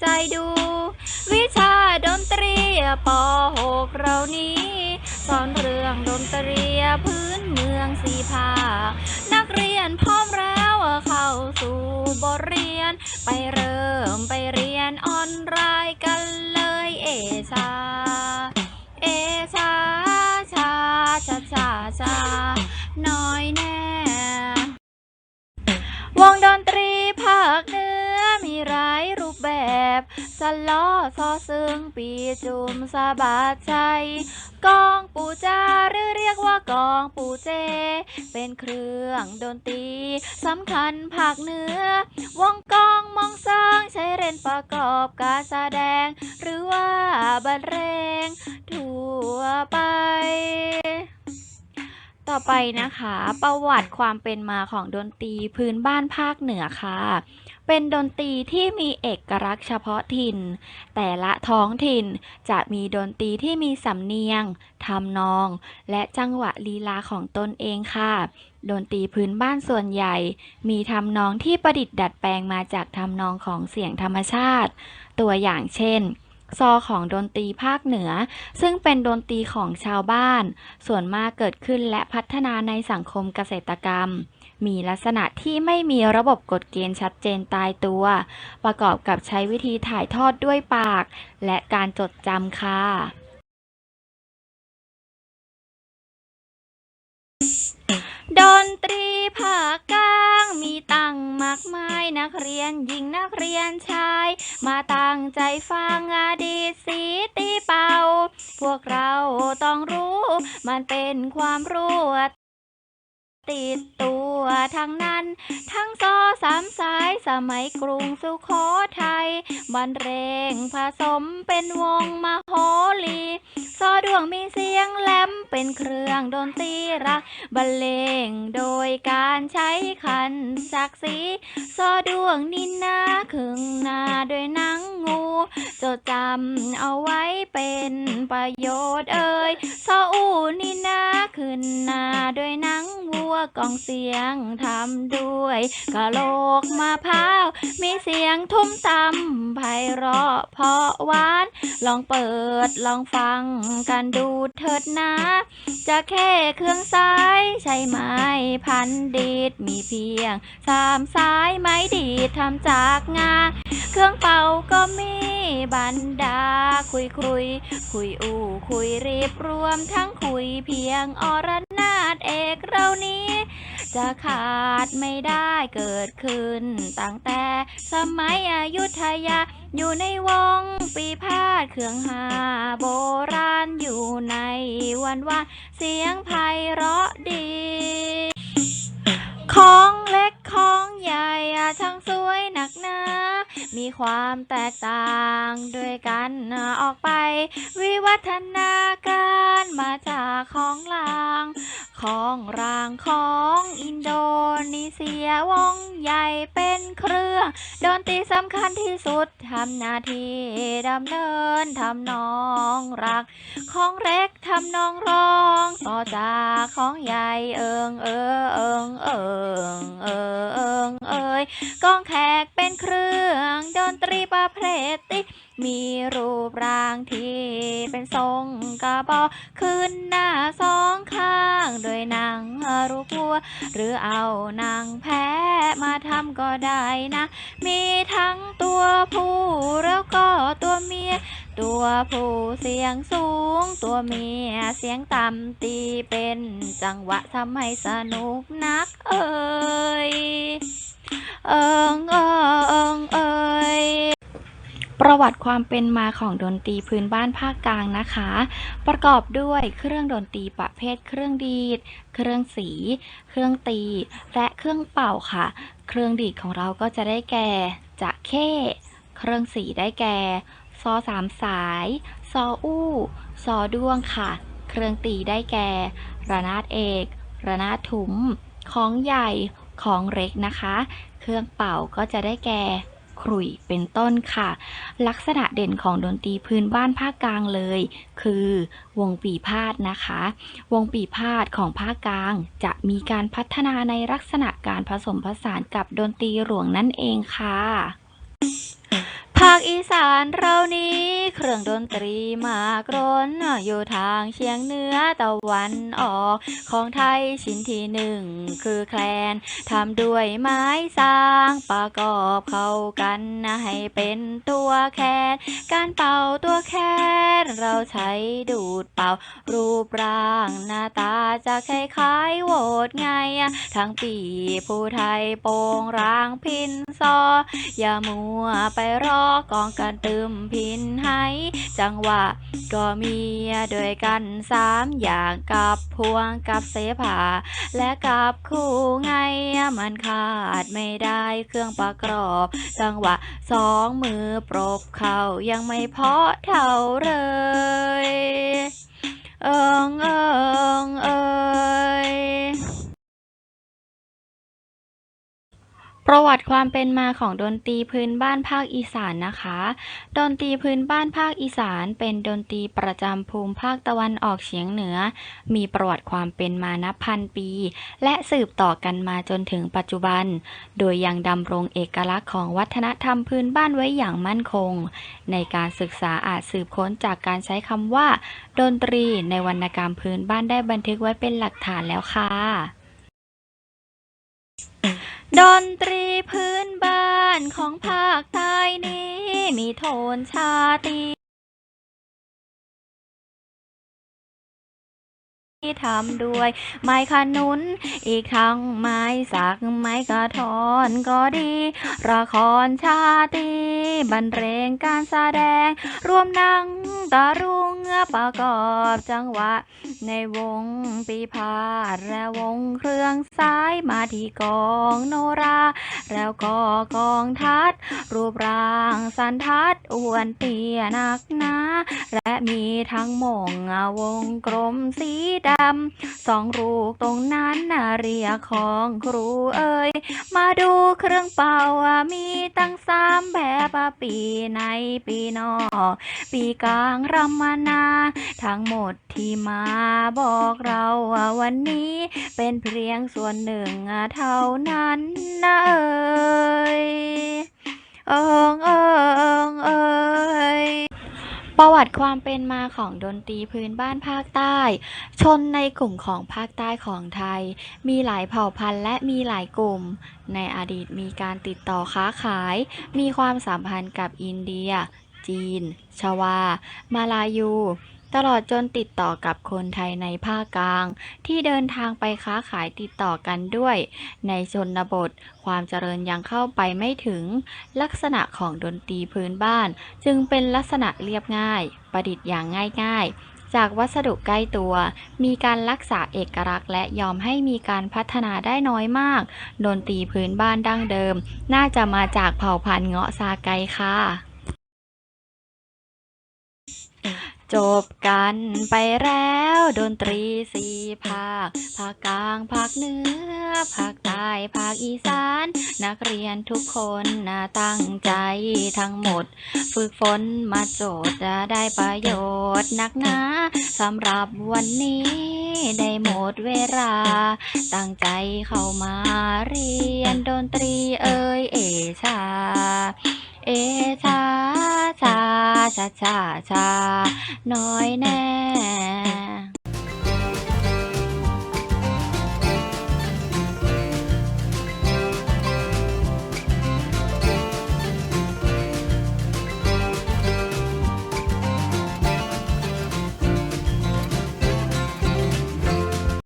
ใจดู วิชาดนตรีป .6 เรานี้สอนเรื่องดนตรีพื้นเมืองสีภาคนักเรียนพร้อมแล้วเข้าสู่บทเรียน ไปเริ่มไปเรียนออนไลน์กันเลยเอชา เอชาชาชาชาชาน้อยแน่ วงดนตรีภาคเหนือมีหลาย สล้อซอซึงปีจุมสะบาดใจกองปูจาหรือเรียกว่ากองปูเจ เป็นเครื่องดนตรีสำคัญภาคเหนือ วงกองมองสร้างใช้เล่นประกอบการแสดง หรือว่าบรรเลงทั่วไป ต่อไปนะคะ ประวัติความเป็นมาของดนตรีพื้นบ้านภาคเหนือค่ะ เป็นดนตรีที่มีเอกลักษณ์เฉพาะถิ่น แต่ละท้องถิ่นจะมีดนตรีที่มีสำเนียงทำนอง และจังหวะลีลาของตนเองค่ะ ดนตรีพื้นบ้านส่วนใหญ่ มีทำนองที่ประดิษฐ์ดัดแปลงมาจากทำนองของเสียงธรรมชาติ ตัวอย่างเช่น ซอของดนตรีภาคเหนือ ซึ่งเป็นดนตรีของชาวบ้าน ส่วนมากเกิดขึ้นและพัฒนาในสังคมเกษตรกรรม มีลักษณะที่ไม่มีระบบกฎเกณฑ์ชัดเจนตายตัว ประกอบกับใช้วิธีถ่ายทอดด้วยปาก และการจดจำค่ะดนตรีภาคกลาง มีตั้งมากมายนักเรียนหญิงนักเรียนชาย มาตั้งใจฟังอดีตสีตีเป่า พวกเราต้องรู้ มันเป็นความรู้ ติดตัวทั้งนั้น ทั้งซอสามสายสมัยกรุงสุโขทัยบรรเลงผสมเป็นวงมโหรีซอดวงมีเสียงแหลมเป็นเครื่องดนตรีรักบรรเลงโดยการใช้ขันศักดิ์สีซอดวงนินนาขึงนาด้วยนังงูจดจำเอาไว้เป็นประโยชน์เอ่ยซออูนินนาขึ้นนาด้วยนังวัวกองเสียงทำด้วยกะโหลกมะพร้าว มีเสียงทุ้มตำไพเราะเพราะหวาน ลองเปิดลองฟังกันดูเถิดนะ จะแค่เครื่องสายใช้ไม้พันดีดมีเพียงสามสายไม้ดีดทำจากงา เครื่องเป่าก็มี บรรดา คุยคุย คุยอู่คุยรีบรวมทั้งคุยเพียงอรนาถเอกเรานี้ จะขาดไม่ได้เกิดขึ้น ตั้งแต่สมัยอยุธยา อยู่ในวงปีพาดเครื่องหาโบราณอยู่ในวันวานเสียงไพเราะดี ของเล็ก ของใหญ่อะช่างสวยหนักหนามีความแตกต่างด้วยกันออกไป วิวัฒนาการมาจากของลาง ของรางของอินโดนีเซียวงใหญ่เป็นเครื่องดนตรีสำคัญที่สุดทำหน้าที่ดำเนินทำนองรัก ของเล็กทำนองร้อง ต่อจากของใหญ่เอิงเออเอิงเอิง กองแขกเป็นเครื่องดนตรีประเภทติ มีรูปร่างที่เป็นทรงกระบอกขึ้นหน้าสองข้าง โดยหนังรูปวัว หรือเอาหนังแพะมาทำก็ได้นะ มีทั้งตัวผู้แล้วก็ตัวเมียตัวผู้เสียงสูง ตัวเมียเสียงต่ำตีเป็นจังหวะทำให้สนุกนักเอ่ย เอิงเอิงเอยประวัติความเป็นมาของดนตรีพื้นบ้านภาคกลางนะคะ ประกอบด้วยเครื่องดนตรีประเภทเครื่องดีด เครื่องสี เครื่องตี และเครื่องเป่าค่ะ เครื่องดีดของเราก็จะได้แก่จะเข้เครื่องสีได้แก่ซอสามสาย ซออู้ซอด้วงค่ะ เครื่องตีได้แก่ ระนาดเอก ระนาดถุ้มของใหญ่ ของเล็กนะคะ เครื่องเป่าก็จะได้แก่ขลุ่ยเป็นต้นค่ะ ลักษณะเด่นของดนตรีพื้นบ้านภาคกลางเลย คือวงปีพาดนะคะ วงปีพาดของภาคกลางจะมีการพัฒนาในลักษณะการผสมผสานกับดนตรีหลวงนั่นเองค่ะาคอีสานเรานี้ เครื่องดนตรีมากร้นอยู่ทางเชียงเหนือตะวันออก ของไทยชิ้นที่หนึ่งคือแคลนทำด้วยไม้สร้างประกอบเข้ากันให้เป็นตัวแคนการเป่าตัวแคนเราใช้ดูดเป่า รูปร่างหน้าตาจะคล้ายๆโหวดไงอะทั้งปีผู้ไทยโปงรางพินซออย่ามัวไปรอกองกันตึมพินให้จังหวะก็มีด้วยกันสามอย่างกับพวงกับเสภาและกับคู่ไงมันขาดไม่ได้เครื่องประกอบ จังหวะสองมือปรบเข่ายังไม่พาะเท่าเลย เอิงเอิง ประวัติความเป็นมาของดนตรีพื้นบ้านภาคอีสานนะคะ ดนตรีพื้นบ้านภาคอีสาน เป็นดนตรีประจำภูมิภาคตะวันออกเฉียงเหนือ มีประวัติความเป็นมานับพันปี และสืบต่อกันมาจนถึงปัจจุบัน โดยยังดำรงเอกลักษณ์ของวัฒนธรรมพื้นบ้านไว้อย่างมั่นคง ในการศึกษาอาจสืบค้นจากการใช้คำว่า ดนตรีในวรรณกรรมพื้นบ้านได้บันทึกไว้เป็นหลักฐานแล้วค่ะ ดนตรีพื้นบ้านของภาคใต้นี้ มีโทนชาตรี ที่ทำด้วย ไม้ขนุน อีกทั้งไม้สักไม้กระทอนก็ดีละครชาตรีบรรเลงการแสดง รวมนังตะรุงประกอบจังหวะ ในวงปีพาดและวงเครื่องสายมาที่กองโนรา แล้วก็กองทัด รูปร่างสันทัดอ้วนเตี้ยนักหนาและมีทั้งหม่งวงกลมสีดำสองลูกตรงนั้นน่ะเรียกของครูเอ่ยมาดูเครื่องเป่ามีตั้งสามแบบปีในปีนอก ปีกลางรำมานา ทั้งหมดที่มาบอกเราว่าวันนี้เป็นเพียงส่วนหนึ่งเท่านั้นนะเอ่ยเอิงเอิงเอ่ย ประวัติความเป็นมาของดนตรีพื้นบ้านภาคใต้ ชนในกลุ่มของภาคใต้ของไทย มีหลายเผ่าพันธุ์และมีหลายกลุ่ม ในอดีตมีการติดต่อค้าขาย มีความสัมพันธ์กับอินเดีย จีน ชวา มาลายู ตลอดจนติดต่อกับคนไทยในภาคกลาง ที่เดินทางไปค้าขายติดต่อกันด้วย ในชนบท ความเจริญยังเข้าไปไม่ถึง ลักษณะของดนตรีพื้นบ้าน จึงเป็นลักษณะเรียบง่าย ประดิษฐ์อย่างง่าย ๆจากวัสดุใกล้ตัว มีการรักษาเอกลักษณ์และยอมให้มีการพัฒนาได้น้อยมาก ดนตรีพื้นบ้านดั้งเดิม น่าจะมาจากเผ่าพันธุ์เงาะซาไกค่ะ จบกันไปแล้วดนตรีสี่ภาค ภาคกลาง ภาคเหนือ ภาคใต้ ภาคอีสาน นักเรียนทุกคนนะตั้งใจทั้งหมด ฝึกฝนมาโจทย์จะได้ประโยชน์นักหนาสำหรับวันนี้ได้หมดเวลา ตั้งใจเข้ามาเรียนดนตรีเอ่ยเอชา เอชาชาชาชาชาน้อยแน่